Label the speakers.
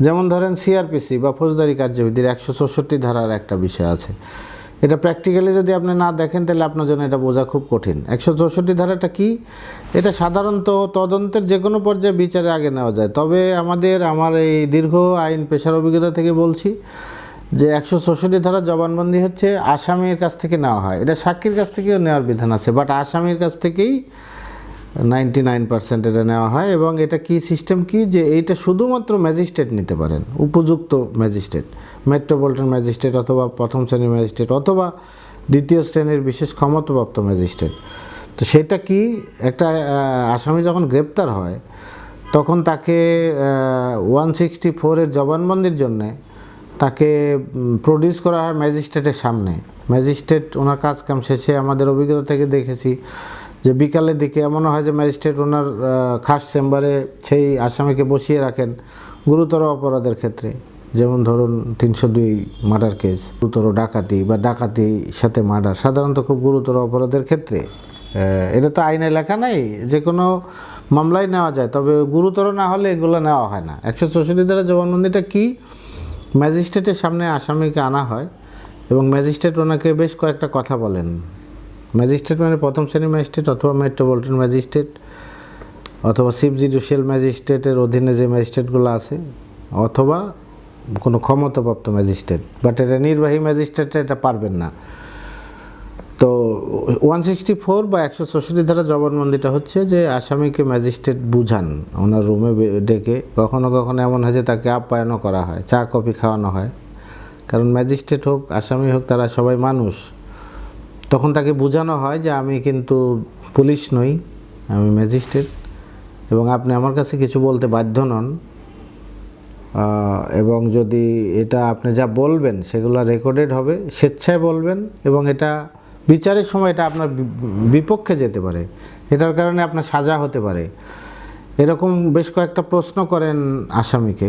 Speaker 1: যেমন ধরেন সিআরপিসি বা ফৌজদারি কার্যবিধির একশো চৌষট্টি ধারার একটা বিষয় আছে। এটা প্র্যাকটিক্যালি যদি আপনি না দেখেন, তাহলে আপনার জন্য এটা বোঝা খুব কঠিন। একশো চৌষট্টি ধারাটা কি? এটা সাধারণত তদন্তের যে কোনো পর্যায়ে বিচারে আগে নেওয়া যায়। তবে আমাদের, আমার এই দীর্ঘ আইন পেশার অভিজ্ঞতা থেকে বলছি যে একশো চৌষট্টি ধারা জবানবন্দি হচ্ছে আসামির কাছ থেকে নেওয়া হয়। এটা সাক্ষীর কাছ থেকেও নেওয়ার বিধান আছে বাট আসামির কাছ থেকেই নাইনটি নাইন পার্সেন্ট এটা নেওয়া হয় এবং এটা কি সিস্টেম কি যে এইটা শুধুমাত্র ম্যাজিস্ট্রেট নিতে পারেন, উপযুক্ত ম্যাজিস্ট্রেট, মেট্রোপলিটন ম্যাজিস্ট্রেট অথবা প্রথম শ্রেণির ম্যাজিস্ট্রেট অথবা দ্বিতীয় শ্রেণির বিশেষ ক্ষমতাপ্রাপ্ত ম্যাজিস্ট্রেট। তো সেটা কি একটা আসামি যখন গ্রেপ্তার হয়, তখন তাকে ওয়ান সিক্সটি ফোরের জবানবন্দির জন্যে তাকে প্রডিউস করা হয় ম্যাজিস্ট্রেটের সামনে। ম্যাজিস্ট্রেট, ওনার কাজ কাম শেষে আমাদের অভিজ্ঞতা থেকে দেখেছি যে বিকালের দিকে এমনও হয় যে ম্যাজিস্ট্রেট ওনার খাস চেম্বারে সেই আসামিকে বসিয়ে রাখেন গুরুতর অপরাধের ক্ষেত্রে। যেমন ধরুন তিনশো দুই মার্ডার কেস গুরুতর ডাকাতি বা ডাকাতির সাথে মার্ডার সাধারণত খুব গুরুতর অপরাধের ক্ষেত্রে। এটা তো আইনে লেখা নাই যে কোনো মামলাই নেওয়া যায়, তবে গুরুতর না হলে এগুলো নেওয়া হয় না। একশো চৌষট্টি দ্বারা জবানবন্দিটা কি? ম্যাজিস্ট্রেটের সামনে আসামিকে আনা হয় এবং ম্যাজিস্ট্রেট ওনাকে বেশ কয়েকটা কথা বলেন। ম্যাজিস্ট্রেট মানে প্রথম শ্রেণির ম্যাজিস্ট্রেট অথবা মেট্রোপলিটন ম্যাজিস্ট্রেট অথবা চিফ জুডিশিয়াল ম্যাজিস্ট্রেটের অধীনে যে ম্যাজিস্ট্রেটগুলো আছে, অথবা কোনো ক্ষমতাপ্রাপ্ত ম্যাজিস্ট্রেট। বাট এটা নির্বাহী ম্যাজিস্ট্রেট এটা পারবেন না। তো ওয়ান সিক্সটি ফোর বা একশো চৌষট্টি ধারা জবানবন্দিটা হচ্ছে যে আসামিকে ম্যাজিস্ট্রেট বুঝান। ওনার রুমে ডেকে কখনো কখনো এমন হয় যে তাকে আপ্যায়নও করা হয়, চা, কফি খাওয়ানো হয়। কারণ ম্যাজিস্ট্রেট হোক, আসামি হোক, তারা সবাই মানুষ। তখন তাকে বোঝানো হয় যে আমি কিন্তু পুলিশ নই, আমি ম্যাজিস্ট্রেট এবং আপনি আমার কাছে কিছু বলতে বাধ্য নন। এবং যদি এটা আপনি যা বলবেন সেগুলো রেকর্ডেড হবে, স্বেচ্ছায় বলবেন এবং এটা বিচারের সময় এটা আপনার বিপক্ষে যেতে পারে। এটার কারণে আপনার সাজা হতে পারে। এরকম বেশ কয়েকটা প্রশ্ন করেন আসামিকে।